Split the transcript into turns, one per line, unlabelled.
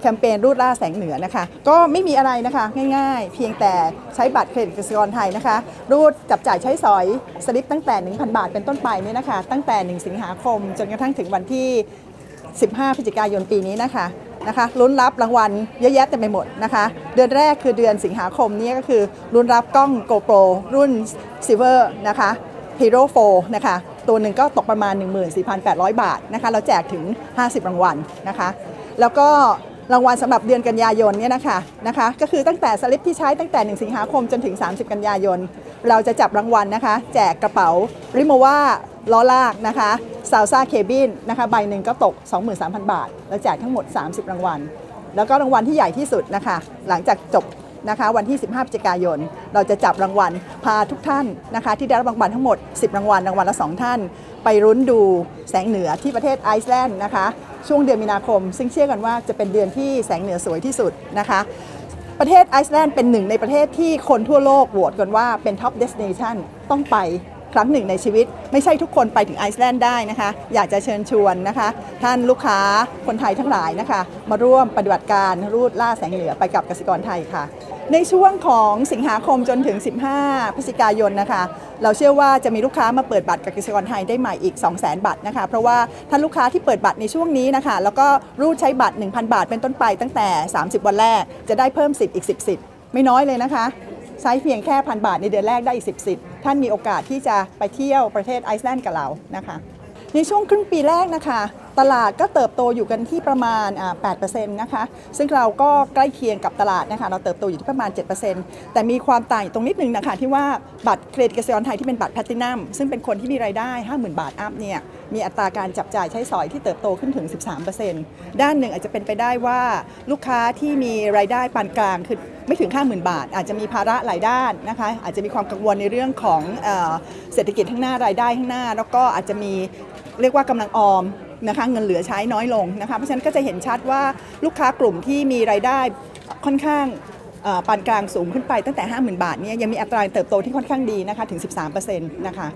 แคมเปญรูดล่าแสงเหนือนะคะ ก็ไม่มีอะไรนะคะ ง่ายๆ เพียงแต่ใช้บัตรเครดิตกสิกรไทยนะคะ รูดจับจ่ายใช้สอยสลิปตั้งแต่ 1,000 บาทเป็นต้นไปเนี่ยนะคะ ตั้งแต่ 1 สิงหาคม จนกระทั่งถึงวันที่ 15 พฤศจิกายนปีนี้นะคะนะคะลุ้นรับรางวัลเยอะแยะเต็มไปหมดนะคะ เดือนแรกคือเดือนสิงหาคมนี้ก็คือลุ้นรับกล้อง GoPro รุ่น Silver นะคะ Hero 4 นะคะ ตัวหนึ่งก็ตกประมาณ 14,800 บาทนะคะ เราแจกถึง 50 รางวัลนะคะ แล้วก็ รางวัลสำหรับเดือนกันยายนเนี่ยนะคะนะคะ ก็คือตั้งแต่สลิปที่ใช้ตั้งแต่ 1 สิงหาคมจนถึง 30 กันยายน เราจะจับรางวัลนะคะ แจกกระเป๋าริโมว่าล้อลากนะคะซาวซาเคบินนะคะใบหนึ่งก็ตก 23,000 บาท แล้วแจกทั้งหมด 30 รางวัล แล้วก็รางวัลที่ใหญ่ที่สุดนะคะ หลังจากจบนะคะวันที่ 15พฤศจิกายน เราจะจับรางวัลพาทุกท่านนะคะ ที่ได้รับรางวัลทั้งหมด 10 รางวัลรางวัลละ 2 ท่าน ไปรุ้นดูแสงเหนือที่ประเทศไอซ์แลนด์นะคะ ช่วงเดือนมีนาคม ซึ่งเชื่อกันว่าจะเป็นเดือนที่แสงเหนือสวยที่สุดนะคะ ประเทศไอซ์แลนด์เป็นหนึ่งในประเทศที่คนทั่วโลกโหวตกันว่าเป็นท็อปเดสเนชันต้องไปครั้งหนึ่งในชีวิต ไม่ใช่ทุกคนไปถึงไอซ์แลนด์ได้นะคะ อยากจะเชิญชวนนะคะ ท่านลูกค้าคนไทยทั้งหลายนะคะ มาร่วมปฏิบัติการรูดล่าแสงเหนือไปกับกสิกรไทยค่ะ ในช่วงของสิงหาคมจนถึง 15 พฤศจิกายนนะคะ เราเชื่อว่าจะมีลูกค้ามาเปิดบัตรกับกสิกรไทยได้ใหม่อีก 200,000บัตรนะคะ เพราะว่าท่านลูกค้าที่เปิดบัตรในช่วงนี้นะคะ แล้วก็รูดใช้บัตร 1,000 บาทเป็นต้นไปตั้งแต่ 30 วันแรกจะได้เพิ่มสิทธิ์อีก 10สิทธิ์ไม่น้อยเลยนะคะใช้เพียงแค่พันบาทในเดือนแรกได้อีก 10สิทธิ์ท่านมีโอกาสที่จะไปเที่ยวประเทศไอซ์แลนด์กับเรานะคะ ในช่วงครึ่งปีแรกนะคะ ตลาดก็เติบโตอยู่กันที่ประมาณอ่า8%นะคะ ซึ่งเราก็ใกล้เคียงกับตลาดนะคะ เราเติบโตอยู่ที่ประมาณ 7%แต่มีความต่างอยู่ตรงนิดนึงนะคะ ที่ว่าบัตรเครดิตเกษตรกรไทยที่เป็นบัตรแพลตินัมซึ่งเป็นคนที่มีรายได้ 50,000 บาทอัพเนี่ย มีอัตราการจับจ่ายใช้สอยที่เติบโตขึ้นถึง 13%ด้านหนึ่งอาจจะเป็นไปได้ว่าลูกค้าที่มีรายได้ปานกลางคือ ไม่ถึง 50,000 บาท อาจจะมีภาระหลายด้านนะคะอาจจะมีความกังวลในเรื่องของเอเศรษฐกิจข้างหน้ารายได้ข้างหน้า แล้วก็อาจจะมีเรียกว่ากำลังออมนะคะเงินเหลือใช้น้อยลงนะคะเพราะฉะนั้นก็จะเห็นชัดว่าลูกค้ากลุ่มที่มีรายได้ค่อนข้างปานกลางสูงขึ้นไปตั้งแต่ 50,000 บาทเนี่ยยังมีอัตราเติบโตที่ค่อนข้างดีนะคะถึง 13%นะคะ